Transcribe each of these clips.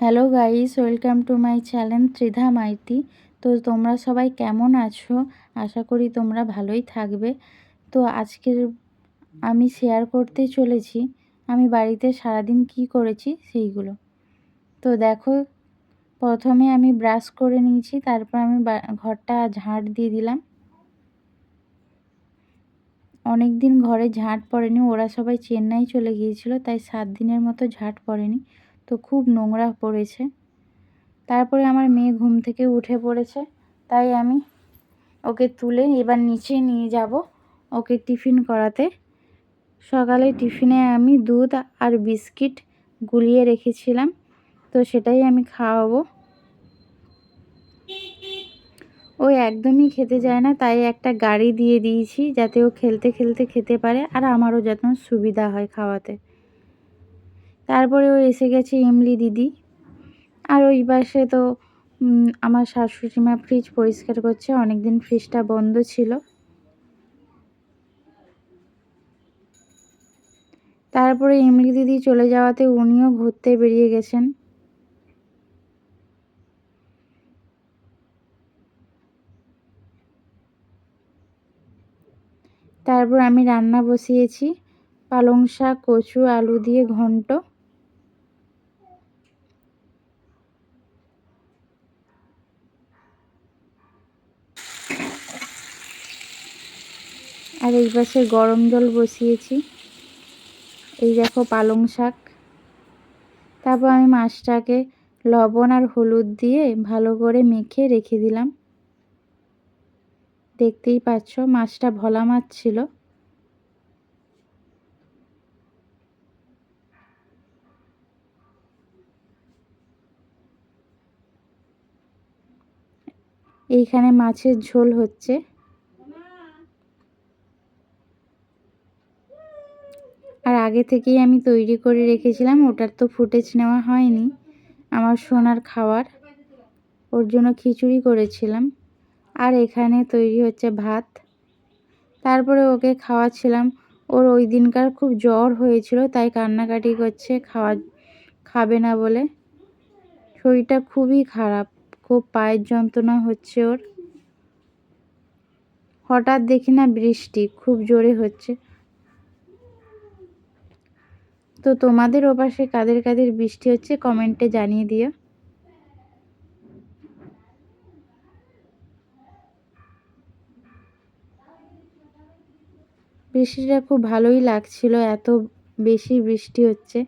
Hello guys welcome to my channel Tridha Maiti তো তোমরা সবাই কেমন আছো? আশা করি তোমরা ভালোই থাকবে। তো আজকের আমি শেয়ার করতে চলেছি। আমি বাড়িতে সারাদিন কি করেছি সেইগুলো। তো দেখো, প্রথমে আমি ব্রাশ করে নিয়েছি, তারপর আমি ঘরটা ঝাঁট দিয়ে দিলাম। অনেক দিন ঘরে ঝাঁট পড়েনি, ওরা সবাই চেন্নাই চলে গিয়েছিল, তাই সাত দিনের মতো ঝাঁট পড়েনি। তো খুব নোংরা পড়েছে। তারপরে আমার মেয়ে ঘুম থেকে উঠে পড়েছে, তাই আমি ওকে তুলে এবার নিচে নিয়ে যাব ওকে টিফিন করাতে। সকালে টিফিনে আমি দুধ আর বিস্কিট গুলিয়ে রেখেছিলাম, তো সেটাই আমি খাওয়াবো। ও একদমই খেতে যায় না, তাই একটা গাড়ি দিয়ে দিয়েছি যাতে ও খেলতে খেলতে খেতে পারে আর আমারও যত সুবিধা হয় খাওয়াতে। তারপরে ও এসে গেছে ইমলি দিদি। আর ওই পাশে তো আমার শাশুড়ি মা ফ্রিজ পরিষ্কার করছে অনেক দিন ফ্রিজটা বন্ধ ছিল। তারপরে ইমলি দিদি চলে যাওয়াতে উনিও ঘুরতে বেরিয়ে গেছেন। তারপর আমি রান্না বসিয়েছি, পালং শাক, কচু, আলু দিয়ে ঘন্ট। আর এই পাশে গরম জল বসিয়েছি। এই দেখো পালং শাক। তারপর আমি মাছটাকে লবণ আর হলুদ দিয়ে ভালো করে মেখে রেখে দিলাম। দেখতেই পাচ্ছ মাছটা ভোলা মাছ ছিল। এইখানে মাছের ঝোল হচ্ছে আর আগে থেকেই আমি তৈরি করে রেখেছিলাম, ওটার তো ফুটেজ নেওয়া হয়নি, আমার সোনার খাওয়ার। ওর জন্য খিচুড়ি করেছিলাম। আর এখানে তৈরি হচ্ছে ভাত। তারপরে ওকে খাওয়াচ্ছিলাম। ওর ওই দিনকার খুব জ্বর হয়েছিল, তাই কান্নাকাটি করছে, খাওয়া, খাবে না বলে। শরীরটা খুবই খারাপ, খুব পায়ের যন্ত্রণা হচ্ছে ওর। হঠাৎ দেখি না বৃষ্টি, খুব জোরে হচ্ছে। তো তোমাদের ওপাশে কাদের কাদের বৃষ্টি হচ্ছে কমেন্টে জানিয়ে দিও। বৃষ্টিটা খুব ভালোই লাগছিল, এত বেশি বৃষ্টি হচ্ছে।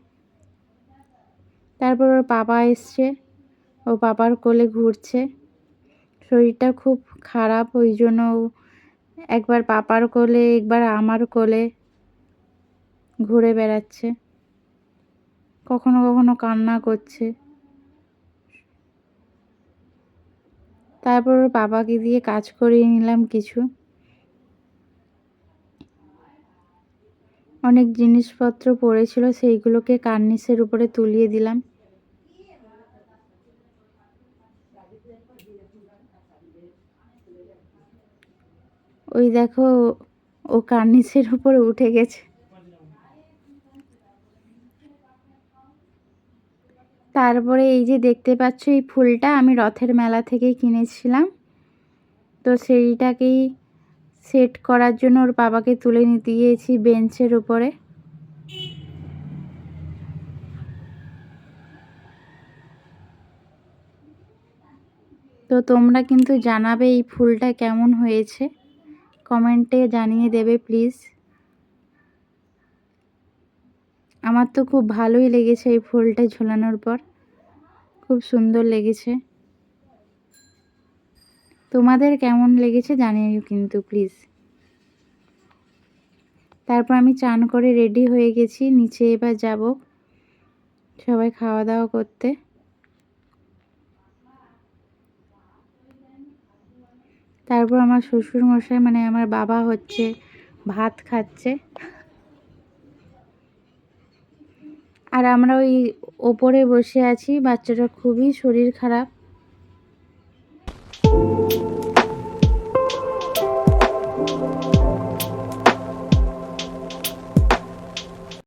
তারপর ওর পাপা এসছে, ও পাপার কোলে ঘুরছে। শরীরটা খুব খারাপ, ওই জন্য একবার পাপার কোলে, একবার আমার কোলে ঘুরে বেড়াচ্ছে। কখনো কখনো কান্না করছে। তারপর পাপাকে দিয়ে কাজ করিয়ে নিলাম কিছু। অনেক জিনিসপত্র পড়েছিল, সেইগুলোকে কার্নিসের উপরে তুলিয়ে দিলাম। ওই দেখো, ও কার্নিসের উপরে উঠে গেছে। তারপরে এই যে দেখতে পাচ্ছ এই ফুলটা আমি রথের মেলা থেকে কিনেছিলাম। তো সেইটাকেই সেট করার জন্য ওর বাবাকে তুলে নিতে গিয়েছি বেঞ্চের উপরে। তো তোমরা কিন্তু জানাবে এই ফুলটা কেমন হয়েছে। কমেন্টে জানিয়ে দেবে প্লিজ। আমার তো খুব ভালোই লেগেছে এই ফুলটা ঝোলানোর পর। খুব সুন্দর লেগেছে। তোমাদের কেমন লেগেছে জানিও কিন্তু প্লিজ তারপর আমি চান করে রেডি হয়ে গেছি, নিচে এবার যাব সবাই খাওয়া দাওয়া করতে। তারপর আমার শ্বশুর মশাই মানে আমার বাবা হচ্ছে ভাত খাচ্ছে। আর আমরা ওই ওপরে বসে আছি বাচ্চাটার খুবই শরীর খারাপ।